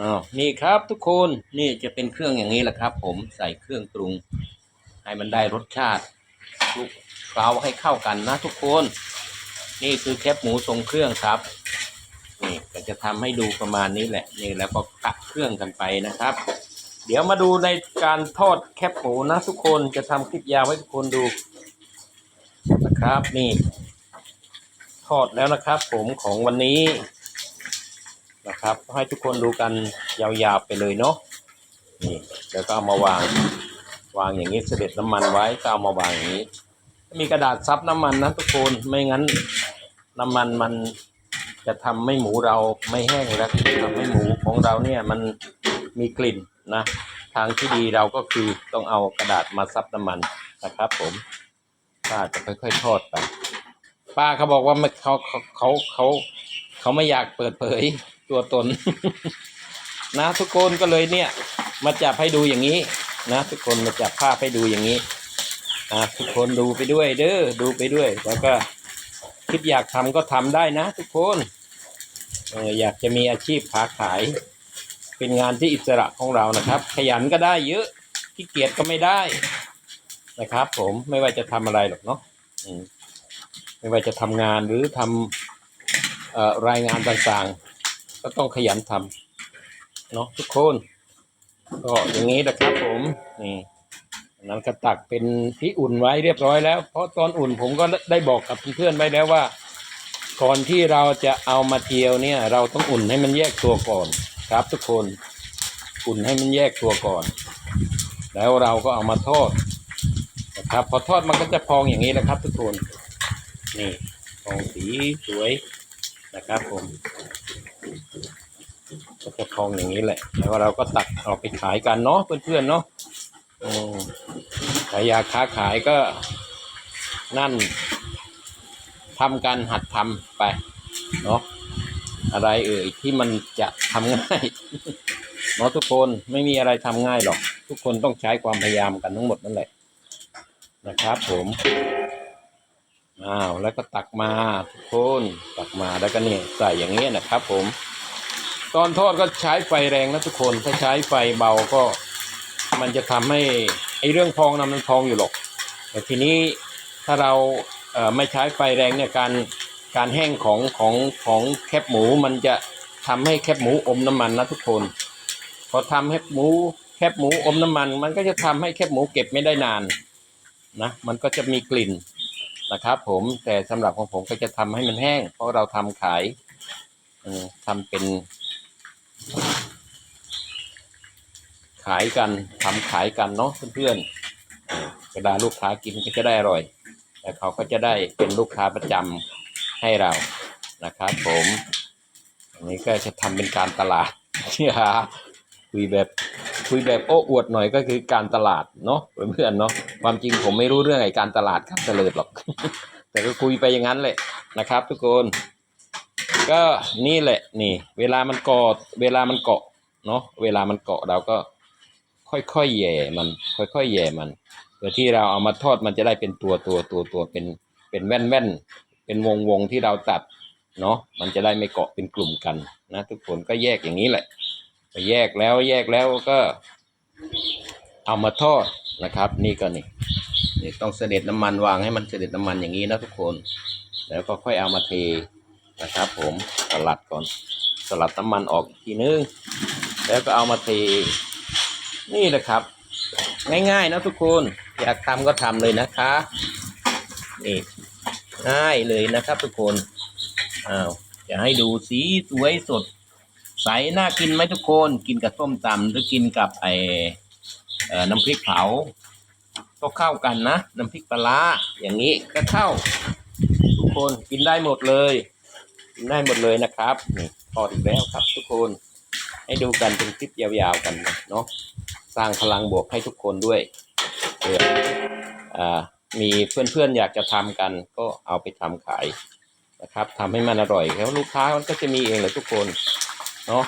อ้าวนี่ครับทุกคนนี่จะเป็นเครื่องอย่างนี้แหละครับ ผมใส่เครื่องปรุง ให้มันได้รสชาติคลุกเคล้าให้เข้ากันนะทุกคน นี่คือแคบหมูทรงเครื่องครับนี่ก็จะทำให้ดูประมาณนี้แหละนี่แล้วก็กะเครื่องกันไปนะครับ เดี๋ยวมาดูในการทอดแคบหมูนะทุกคนจะทำคลิปยาวให้ทุกคนดูนะครับนี่ทอดแล้วนะครับ ผมของวันนี้ นะครับ ให้ทุกคนดูกันยาวๆไปเลยเนาะนี่แล้วก็เอามาวางวางอย่างนี้เสด็จน้ำมันไว้ก็เอามาวางอย่างนี้ มีกระดาษซับน้ำมันนะทุกคนไม่งั้นน้ำมันมันจะทำให้หมูเราไม่แห้งและทำให้หมูของเราเนี่ยมันมีกลิ่นนะทางที่ดีเราก็คือต้องเอากระดาษมาซับน้ำมันนะครับ ผมป้าจะค่อยๆทอดไป ป้าเขาบอกว่าเขาเขาเขาเขาเขาไม่อยากเปิดเผยตัวตน นะทุกคนก็เลยเนี่ย มาจับให้ดูอย่างนี้ นะ ทุกคนมาจับภาพให้ดูอย่างนี้อ่าทุกคนดูไปด้วย เด้อดูไปด้วย แล้วก็คิดอยากทำก็ทำได้นะ ทุกคนเอออยากจะมีอาชีพค้าขาย เป็นงานที่อิสระของเรานะครับ ขยันก็ได้เยอะขี้เกียจก็ไม่ได้นะครับ ผมไม่ว่าจะทำอะไรหรอกเนาะอืม ไม่ว่าจะทำงานหรือทำอรายงานต่างๆ ก็ต้องขยันทำเนาะทุกคน ก็อย่างนี้นะครับผมนี่นนั้นก็ตักเป็นที่อุ่นไว้เรียบร้อยแล้ว เพราะตอนอุ่นผมก็ได้บอกกับเพื่อนๆไว้แล้วว่า ก่อนที่เราจะเอามาเทียวเนี่ย เราต้องอุ่นให้มันแยกตัวก่อนครับ ทุกคนอุ่นให้มันแยกตัวก่อน แล้วเราก็เอามาทอดนะครับ พอทอดมันก็จะพองอย่างนี้นะครับ ทุกคน นี่พองสีสวยนะครับผมก็จะพองอย่างนี้แหละ แล้วเราก็ตักเอาไปขายกันเนาะเพื่อนๆเนาะอืมใครอยาค้าขายก็นั่นทำกันหัดทำไปเนาะอะไรเอ่ยที่มันจะทำง่ายเนาะทุกคนไม่มีอะไรทำง่ายหรอก ทุกคนต้องใช้ความพยายามกันทั้งหมดนั่นแหละนะครับผม อ้าวแล้วก็ตักมาทุกคนตักมาแล้วก็เนี่ยใส่อย่างเงี้ยนะครับ ผม ตอนทอดก็ใช้ไฟแรงนะทุกคนถ้าใช้ไฟเบาก็ มันจะทำให้ไอ้เรื่องพองนะมันพองอยู่หรอกแต่ทีนี้ถ้าเราเอ่อไม่ใช้ไฟแรงเนี่ยการการแห้งของของของแคบหมูมันจะทำให้แคบหมูอมน้ำมันนะทุกคนพอทำให้หมูแคบหมูอมน้ำมัน มันก็จะทำให้แคบหมูเก็บไม่ได้นานนะมันก็จะมีกลิ่น นะครับ ผมแต่สำหรับของผมก็จะทำให้มันแห้ง เพราะเราทำขายเอ่อทำเป็น ขายกันทำขายกันเนาะเพื่อนๆเวลาลูกค้ากินก็จะได้อร่อย แต่เขาก็จะได้เป็นลูกค้าประจำให้เรานะครับ ผมอันนี้ก็จะทำเป็นการตลาดคุยแบบ คุยแบบโอ้อวดหน่อยก็คือการตลาดเนาะเพื่อนๆเนาะความจริงผมไม่รู้เรื่องไอ้การตลาดการเตลิดหรอก แต่ก็คุยไปอย่างนั้นแหละนะครับ ทุกคนก็นี่แหละนี่ เวลามันกาะเวลามันเกาะเนาะเวลามันเกาะเราก็ค่อยๆแหย่มัน ค่อยๆแหย่มันเพื่อที่เราเอามาทอดมันจะได้เป็นตัวตัวตัวตัวเป็นเป็นแว่นแว่นเป็นวงวงที่เราตัดเนาะมันจะได้ไม่เกาะเป็นกลุ่มกันนะ ทุกคนก็แยกอย่างนี้แหละ ไปแยกแล้วแยกแล้วก็เอามาทอดนะครับ นี่ก็นี่นี่ต้องเสด็จน้ำมันวางให้มันเสด็จน้ำมันอย่างนี้นะทุกคน แล้วก็ค่อยเอามาเทนะครับ ผมสลัดก่อนสลัดน้ำมันออกอีกทีนึงแล้วก็เอามาเทนี่แหละครับ ง่ายๆนะทุกคนอยากทำก็ทำเลยนะคะนี่ง่ายเลยนะครับ ทุกคนอ้าวจะให้ดูสีสวยสด ใสน่ากินไหมทุกคนกินกับส้มตำหรือกินกับไอเอ่อน้ำพริกเผาก็เข้ากันนะ น้ำพริกปลาอย่างนี้ก็เข้า ทุกคนกินได้หมดเลย กินได้หมดเลยนะครับนี่ทอดอีกแล้วครับทุกคน ให้ดูกันเป็นคลิปยาวๆกันเนาะสร้างพลังบวกให้ทุกคนด้วยเผื่อมีเพื่อนๆอยากจะทำกันก็เอาไปทำขายนะครับทำให้มันอร่อยแล้วลูกค้ามันก็จะมีเองเลยทุกคน เนาะ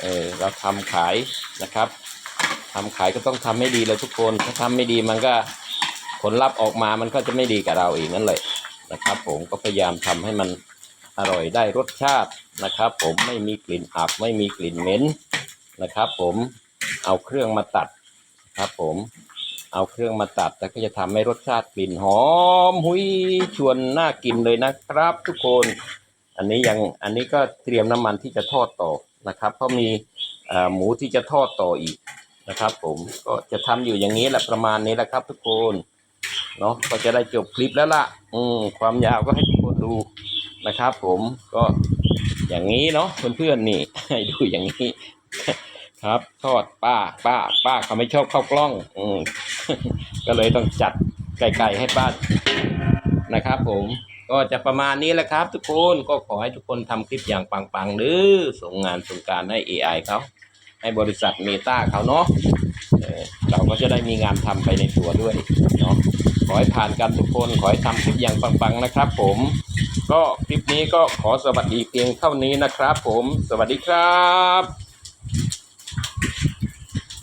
เออเราทำขายนะครับทำขายก็ต้องทำให้ดีเลยทุกคน ถ้าทำไม่ดีมันก็ผลลัพธ์ออกมามันก็จะไม่ดีกับเราเองนั่นแหละนะครับ ผมก็พยายามทำให้มันอร่อยได้รสชาตินะครับ ผมไม่มีกลิ่นอับไม่มีกลิ่นเหม็นนะครับ ผมเอาเครื่องมาตัดครับ ผมเอาเครื่องมาตัดแล้วก็จะทำให้รสชาติกลิ่นหอม หุยชวนน่ากินเลยนะครับ ทุกคน อันนี้ยังอันนี้ก็เตรียมน้ำมันที่จะทอดต่อนะครับ เพราะมีหมูที่จะทอดต่ออีกนะครับ ผมก็จะทำอยู่อย่างนี้แหละประมาณนี้แหละครับ ทุกคนเนาะก็จะได้จบคลิปแล้วล่ะ อืมความยาวก็ให้ทุกคนดูนะครับ ผมก็อย่างนี้เนาะเพื่อนๆนี่ให้ดูอย่างนี้ ครับทอดป้า ป้า ป้าเขาไม่ชอบเข้ากล้อง อืมก็เลยต้องจัดไก่ๆให้ป้านะครับ ผม ก็จะประมาณนี้แหละครับ ทุกคนก็ขอให้ทุกคนทำคลิปอย่างปังๆหรือส่งงานส่งการให้ AI เขาให้บริษัทเมตาเขาเนาะเอเราก็จะได้มีงานทำไปในตัวด้วยเนาะขอให้ผ่านกันทุกคนขอให้ทำคลิปอย่างปังๆนะครับ ผม ก็คลิปนี้ก็ขอสวัสดีเพียงเท่านี้นะครับ ผม สวัสดีครับ